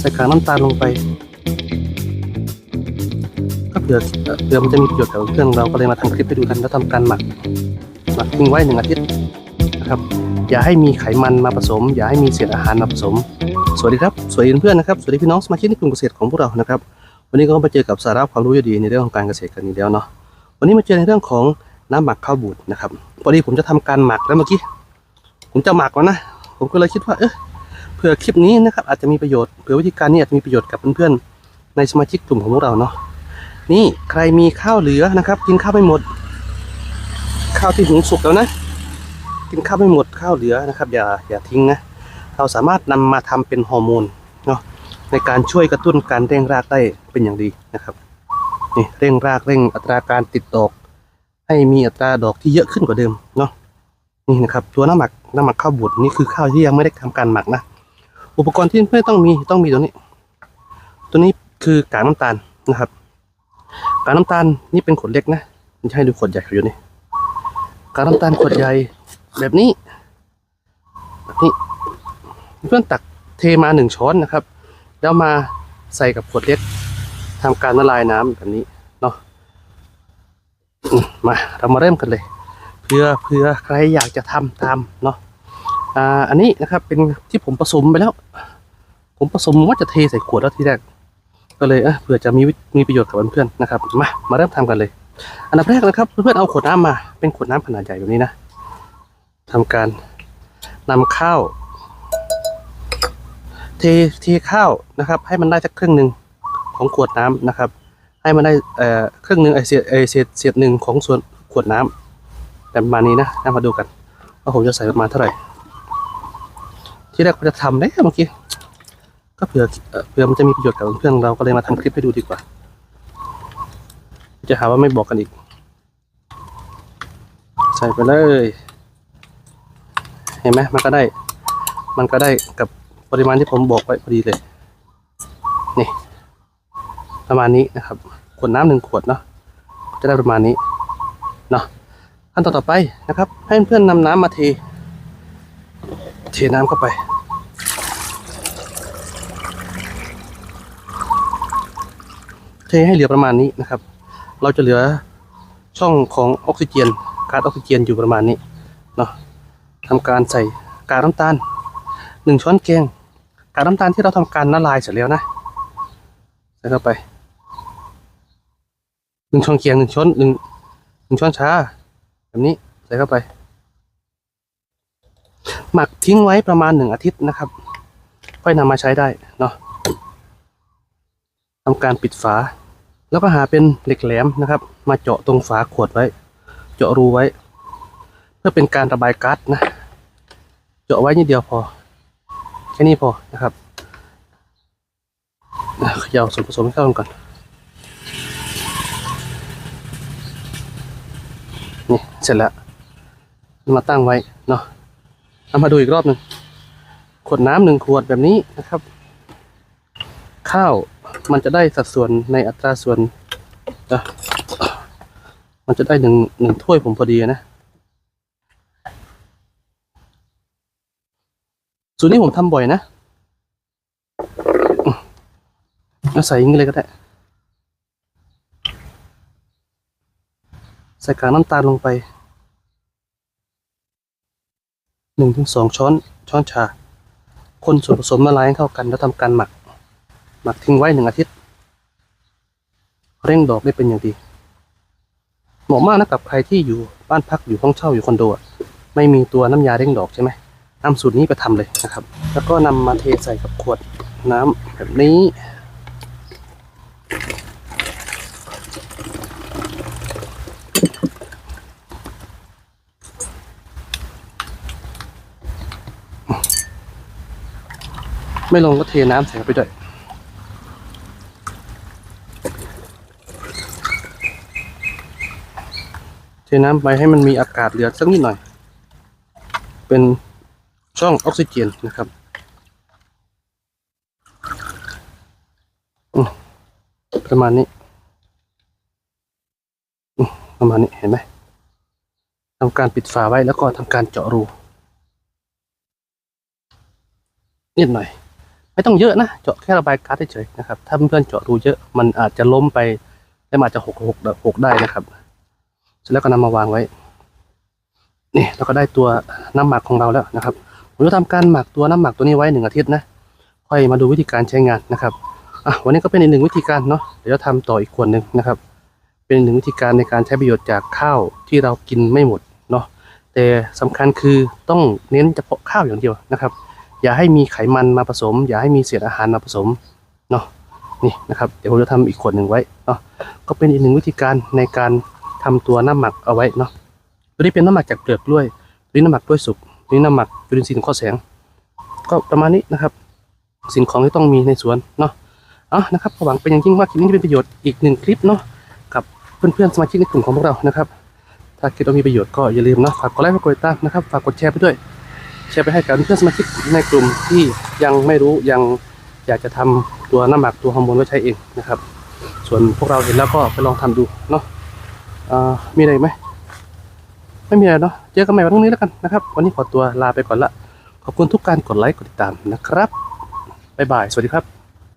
ใส่กากน้ำตาลลงไปก็เผื่อเอ่อเผื่อมันจะมีประโยชน์กับเครื่องเราก็เลยมาทำคลิปให้ดูกันแล้วทำการหมักหมักทิ้งไว้หนึ่งอาทิตย์นะครับ อย่าให้มีไขมันมาผสม อย่าให้มีเศษอาหารมาผสม สวัสดีครับ สวัสดีเพื่อนๆนะครับ สวัสดีพี่น้องสมาชิกในกลุ่มเกษตรของพวกเรานะครับ วันนี้ก็มาเจอกับสาระความรู้ดีในเรื่องของการเกษตรกันอีกแล้วเนาะ วันนี้มาเจอในเรื่องของน้ำหมักข้าวบูดนะครับ พอดีผมจะทำการหมักแล้วเมื่อกี้ ผมจะหมักแล้วนะ ผมก็เลยคิดว่าเออ เผื่อคลิปนี้นะครับอาจจะมีประโยชน์เผื่อวิธีการนี้อาจจะมีประโยชน์กับเพื่อนๆในสมาชิกกลุ่มของพวกเราเนาะนี่ใครมีข้าวเหลือนะครับ กินข้าวไม่หมด ข้าวที่หุงสุกแล้วนะ กินข้าวไม่หมดข้าวเหลือนะครับ อย่าอย่าทิ้งนะเราสามารถนำมาทำเป็นฮอร์โมนเนาะในการช่วยกระตุ้นการเร่งรากได้เป็นอย่างดีนะครับนี่เร่งรากเร่งอัตราการติดดอก ให้มีอัตราดอกที่เยอะขึ้นกว่าเดิมเนาะนี่นะครับตัวน้ำหมักน้ำหมักข้าวบดนี่คือข้าวที่ยังไม่ได้ทำการหมักนะ อุปกรณ์ที่ไม่ต้องมีต้องมีตัวนี้ ตัวนี้คือกากน้ำตาลนะครับกากน้ำตาลนี่เป็นขวดเล็กนะมันจะให้ดูขวดใหญ่อยู่นี่กากน้ำตาลขวดใหญ่แบบนี้แบบนี้เพื่อนตักเทมาหนึ่งช้อนนะครับ แล้วมาใส่กับขวดเล็กทำการละลายน้ำแบบนี้เนาะมาเรามาเริ่มกันเลย เพื่อเพื่อใครอยากจะทำตามเนาะ อ่าอันนี้นะครับเป็นที่ผมผสมไปแล้ว ผมผสมว่าจะเทใส่ขวดแล้วทีแรกก็เลยเออเผื่อจะมีมีประโยชน์กับเพื่อนๆนะครับมามาเริ่มทำกันเลย อันดับแรกนะครับ เพื่อนๆเอาขวดน้ำมา เป็นขวดน้ำขนาดใหญ่แบบนี้นะทำการนำข้าว เทเทข้าวนะครับ ให้มันได้สักครึ่งหนึ่งของขวดน้ำนะครับ ให้มันได้เอ่อครึ่งหนึ่งไอเศษไอเศษเศษหนึ่งของส่วนขวดน้ำแบบประมาณนี้นะนะมาดูกันว่าผมจะใส่ประมาณเท่าไหร่ ที่แรกผมจะทำเนี่เมื่อกี้ก็เผื่อเผื่อมันจะมีประโยชน์กับเพื่อนๆเราก็เลยมาทำคลิปให้ดูดีกว่า จะหาว่าไม่บอกกันอีก ใส่ไปเลย เห็นไหมมันก็ได้ มันก็ได้กับปริมาณที่ผมบอกไว้พอดีเลย นี่ ประมาณนี้นะครับ ขวดน้ำหนึ่งขวดเนาะจะได้ประมาณนี้เนาะขั้นตอนต่อไปนะครับ ให้เพื่อนๆนำน้ำมาเท เทน้ำเข้าไป เทให้เหลือประมาณนี้นะครับ เราจะเหลือช่องของออกซิเจนกาซออกซิเจนอยู่ประมาณนี้เนาะทำการใส่กากน้ำตาลหนึ่งช้อนแกงกากน้ำตาลที่เราทำการละลายเสร็จแล้วนะใส่เข้าไปหนึ่งช้อนแกงหนึ่งช้อนหนึ่งหนึ่งช้อนชาแบบนี้ใส่เข้าไป หมักทิ้งไว้ประมาณหนึ่งอาทิตย์นะครับ ค่อยนำมาใช้ได้เนาะทำการปิดฝา แล้วก็หาเป็นเหล็กแหลมนะครับ มาเจาะตรงฝาขวดไว้ เจาะรูไว้ เพื่อเป็นการระบายก๊าซนะ เจาะไว้นิดเดียวพอ แค่นี้พอนะครับเขย่าส่วนผสมให้เข้ากันก่อนนี่เสร็จแล้วมาตั้งไว้เนาะเอามาดูอีกรอบหนึ่งขวดน้ำหนึ่งขวดแบบนี้นะครับ ข้าว มันจะได้สัดส่วนในอัตราส่วนนะมันจะได้หนึ่งหนึ่งถ้วยผมพอดีนะสูตรนี้ผมทำบ่อยนะเอาใส่อย่างนี้เลยก็ได้ ใส่กากน้ำตาลลงไปหนึ่งถึงสองช้อนช้อนชา คนส่วนผสมละลายให้เข้ากันแล้วทำการหมัก หมักทิ้งไว้หนึ่งอาทิตย์ เร่งดอกได้เป็นอย่างดี เหมาะมากนะกับใครที่อยู่บ้านพักอยู่ห้องเช่าอยู่คอนโดไม่มีตัวน้ำยาเร่งดอกใช่ไหมนำสูตรนี้ไปทำเลยนะครับ แล้วก็นำมาเทใส่กับขวดน้ำแบบนี้ไม่ลงก็เทน้ำใส่ไปด้วย เท น้ำไปให้มันมีอากาศเหลือสักนิดหน่อย เป็นช่องออกซิเจนนะครับอืมประมาณนี้อืมประมาณนี้เห็นไหมทำการปิดฝาไว้แล้วก็ทำการเจาะรูนิดหน่อย ไม่ต้องเยอะนะ เจาะแค่ระบายก๊าซเฉยๆนะครับ ถ้าเพื่อนๆเจาะรูเยอะมันอาจจะล้มไปและอาจจะหกหกหกได้นะครับ เสร็จแล้วก็นำมาวางไว้ นี่เราก็ได้ตัวน้ำหมักของเราแล้วนะครับผมจะทำการหมักตัวน้ำหมักตัวนี้ไว้หนึ่งอาทิตย์นะค่อยมาดูวิธีการใช้งานนะครับอะวันนี้ก็เป็นอีกหนึ่งวิธีการเนาะเดี๋ยวจะทำต่ออีกขวดหนึ่งนะครับ เป็นอีกหนึ่งวิธีการในการใช้ประโยชน์จากข้าวที่เรากินไม่หมดเนาะแต่สำคัญคือต้องเน้นเฉพาะข้าวอย่างเดียวนะครับ อย่าให้มีไขมันมาผสม อย่าให้มีเศษอาหารมาผสมเนาะนี่นะครับเดี๋ยวผมจะทำอีกขวดหนึ่งไว้เนาะก็เป็นอีกหนึ่งวิธีการในการ ทำตัวน้ำหมักเอาไว้เนาะตัวนี้เป็นน้ำหมักจากเปลือกกล้วยตัวนี้น้ำหมักกล้วยสุกตัวนี้น้ำหมักจุลินทรีย์ของข้อแสง ก็ประมาณนี้นะครับ สิ่งของที่ต้องมีในสวนเนาะอะนะครับหวังเป็นอย่างยิ่งว่าคลิปนี้จะเป็นประโยชน์อีกหนึ่งคลิปเนาะกับเพื่อนๆสมาชิกในกลุ่มของพวกเรานะครับ ถ้าคิดว่ามีประโยชน์ก็อย่าลืมนะฝากกดไลค์ฝากกดติดตามนะครับฝากกดแชร์ไปด้วย แชร์ไปให้กับเพื่อนสมาชิกในกลุ่มที่ยังไม่รู้ยังอยากจะทำตัวน้ำหมักตัวฮอร์โมนไว้ใช้เองนะครับ ส่วนพวกเราเห็นแล้วก็ไปลองทำดูเนาะ มีอะไรไหม ไม่มีอะไรเนาะ เจอกันใหม่วันพรุ่งนี้แล้วกันนะครับ วันนี้ขอตัวลาไปก่อนละ ขอบคุณทุกการกดไลค์ กดติดตามนะครับ บ๊ายบาย สวัสดีครับ